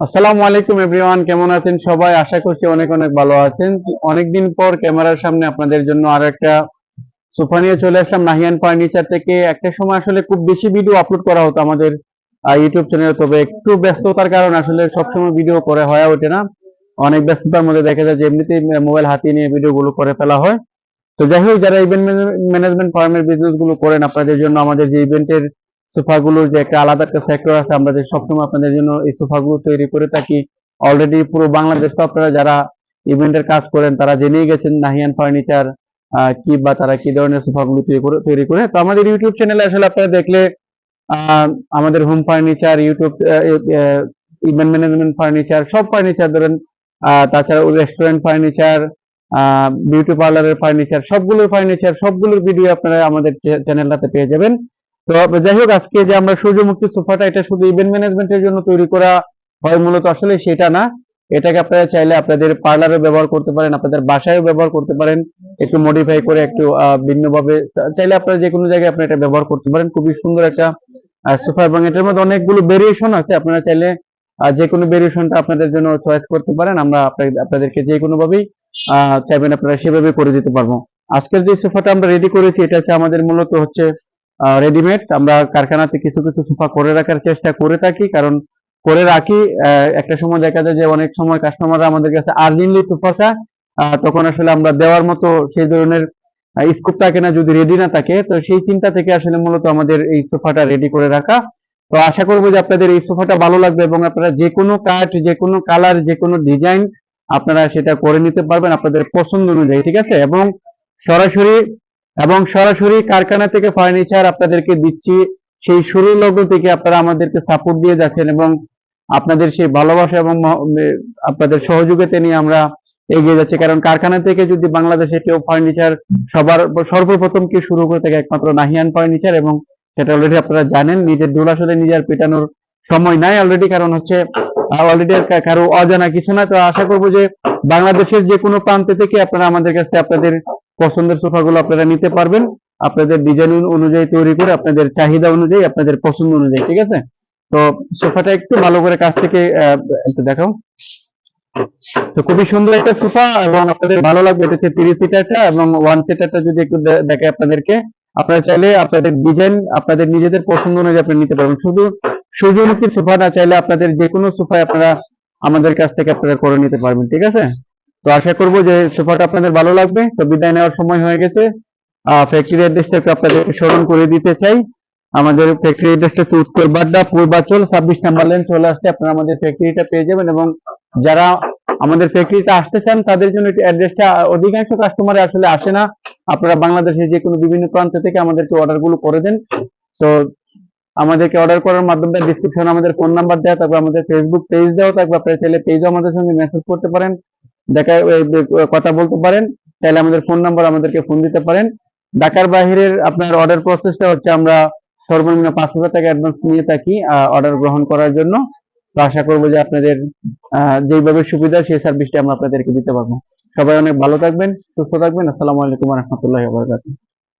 আসসালামু আলাইকুম এভরিওয়ান, কেমন আছেন সবাই? আশা করছি অনেক অনেক ভালো আছেন। অনেকদিন পর ক্যামেরার সামনে আপনাদের জন্য আর একটা সোফা নিয়ে চলে আসলাম, নাহিয়ান ফার্নিচার থেকে। একটা সময় আসলে খুব বেশি ভিডিও আপলোড করা হতো আমাদের ইউটিউব চ্যানেলে তবে একটু ব্যস্ততার কারণে আসলে সবসময় ভিডিও করে হয়ে ওঠে না। অনেক ব্যস্ততার মধ্যে দেখা যায় যে এমনিতেই মোবাইল হাতিয়ে নিয়ে ভিডিও গুলো করে ফেলা হয়। তো যাই হোক, যারা ইভেন্ট ম্যানেজমেন্ট ফার্মের বিজনেসগুলো করেন, আপনাদের জন্য আমাদের যে ইভেন্টের সোফাগুলোর যে একটা আলাদা একটা সেক্টর আছে, আমরা যে সবসময় আপনাদের জন্য এই সোফাগুলো তৈরি করে থাকি। অলরেডি পুরো বাংলাদেশ তো আপনারা যারা ইভেন্টের কাজ করেন, তারা জেনেই গেছেন নাহিয়ান ফার্নিচার কি বা তারা কি ধরনের সোফাগুলো তৈরি করে তৈরি করে। তো আমাদের ইউটিউব চ্যানেলে আসলে আপনারা দেখলে আমাদের home furniture YouTube event management furniture সব ফার্নিচার ধরেন তাছাড়া রেস্টুরেন্ট ফার্নিচার বিউটি পার্লারের ফার্নিচার সবগুলোর ফার্নিচার সবগুলোর ভিডিও আপনারা আমাদের চ্যানেলটাতে পেয়ে যাবেন। তো যাই হোক আজকে যে আমরা সূর্যমুখী সোফাটা এটা শুধু ইভেন্ট ম্যানেজমেন্টের জন্য তৈরি করা হয় মূলত আসলে সেটা না। এটাকে আপনারা চাইলে আপনাদের পার্লারে ব্যবহার করতে পারেন আপনাদের বাসায়ও ব্যবহার করতে পারেন। একটু মডিফাই করে একটু ভিন্নভাবে চাইলে আপনারা যে কোনো জায়গায় আপনারা এটা ব্যবহার করতে পারেন। খুবই সুন্দর একটা সোফা এবং এটার মধ্যে অনেকগুলো ভেরিয়েশন আছে। আপনারা চাইলে যে কোনো ভেরিয়েশনটা আপনাদের জন্য চয়েস করতে পারেন। আমরা আপনাদের- আপনাদেরকে যে কোনো ভাবেই আহ, চাইবেন আপনারা সেভাবে করে দিতে পারব। আজকের যে সোফাটা আমরা রেডি করেছি এটা হচ্ছে আমাদের মূলত হচ্ছে রেডিমেড আমরা কারখানাতে কিছু কিছু সোফা করে রাখার চেষ্টা করে থাকি, কারণ করে রাখি একটা সময় দেখা যায় যে অনেক সময় কাস্টমাররা আমাদের কাছে আর্জেন্টলি সোফা চায় তখন আসলে আমরা দেওয়ার মতো সেই ধরনের স্কোপ থাকে না, যদি রেডি না থাকে। তো সেই চিন্তা থেকে আসলে মূলত আমাদের এই সোফাটা রেডি করে রাখা। তো আশা করব যে আপনাদের এই সোফাটা ভালো লাগবে এবং আপনারা যে কোনো কাঠ, যে কোনো কালার যে কোনো ডিজাইন আপনারা সেটা করে নিতে পারবেন আপনাদের পছন্দ অনুযায়ী, ঠিক আছে? এবং সরাসরি এবং সরাসরি কারখানা থেকে ফার্নিচার আপনাদেরকে দিচ্ছি। সেই শুরুর লগ্ন থেকে আপনারা আমাদেরকে সাপোর্ট দিয়ে যাচ্ছেন এবং আপনাদের সেই ভালোবাসা এবং আপনাদের সহযোগিতা নিয়ে আমরা এগিয়ে যাচ্ছি। কারণ কারখানা থেকে যদি বাংলাদেশে কেউ ফার্নিচার সবার সর্বপ্রথম কি শুরু করে থাকে একমাত্র নাহিয়ান ফার্নিচার এবং সেটা অলরেডি আপনারা জানেন, নিজের দোল আসলে নিজের পেটানোর সময় নাই অলরেডি কারণ হচ্ছে অলরেডি কারও অজানা কিছু না। তো আশা করব যে বাংলাদেশের যে কোনো প্রান্ত থেকে আপনারা আমাদের কাছে আপনাদের পছন্দের সোফাগুলো আপনারা নিতে পারবেন। আপনাদের ডিজাইন অনুযায়ী তৈরি করে আপনাদের চাহিদা অনুযায়ী, আপনাদের পছন্দ অনুযায়ী, ঠিক আছে? তো সোফাটা একটু ভালো করে কাছ থেকে একটু দেখাও। তো খুবই সুন্দর একটা সোফা এবং আপনাদের ভালো লাগবে, এটা হচ্ছে তিরিশ সিটারটা এবং ওয়ান সিটারটা যদি একটু দেখে আপনাদেরকে, আপনারা চাইলে আপনাদের ডিজাইন আপনাদের নিজেদের পছন্দ অনুযায়ী আপনি নিতে পারবেন। শুধু সূর্যমুখী সোফা না, চাইলে আপনাদের যে কোনো সোফায় আপনারা আমাদের কাছ থেকে আপনারা করে নিতে পারবেন, ঠিক আছে? তো আশা করব যে সোফাটা আপনাদের ভালো লাগবে। তো বিদায় নেওয়ার সময় হয়ে গেছে। ফ্যাক্টরি অ্যাড্রেসটা একটু আপনাদেরকে স্মরণ করে দিতে চাই। আমাদের ফ্যাক্টরি অ্যাড্রেসটা হচ্ছে উত্তর বাড্ডা, পূর্বাচল, ছাব্বিশ নাম্বার লেন চলে আসছে। আপনারা আমাদের ফ্যাক্টরিটা পেয়ে যাবেন এবং যারা আমাদের ফ্যাক্টরিতে আসতে চান, তাদের জন্য অ্যাড্রেসটা অধিকাংশ কাস্টমার আসলে আসে না। আপনারা বাংলাদেশের যে কোনো বিভিন্ন প্রান্ত থেকে আমাদেরকে অর্ডারগুলো করে দেন। তো আমাদেরকে অর্ডার করার মাধ্যমে ডিসক্রিপশন আমাদের ফোন নাম্বার দেওয়া তারপর আমাদের ফেসবুক পেজ দেওয়া তারপর আপনারা চাইলে পেজও আমাদের সঙ্গে মেসেজ করতে পারেন। দেখা কথা বলতে পারেন চাইলে আমাদের ফোন নাম্বার আমাদেরকে ফোন দিতে পারেন। ঢাকার বাহিরের আপনার অর্ডার প্রসেসটা হচ্ছে আমরা সর্বনিম্ন পাঁচ হাজার টাকা অ্যাডভান্স নিয়ে থাকি অর্ডার গ্রহণ করার জন্য। তো আশা করব যে আপনাদের আহ, যেইভাবে সুবিধা সেই সার্ভিসটা আমরা আপনাদেরকে দিতে পারব। সবাই অনেক ভালো থাকবেন সুস্থ থাকবেন। আসসালামু আলাইকুম রহমতুল্লাহ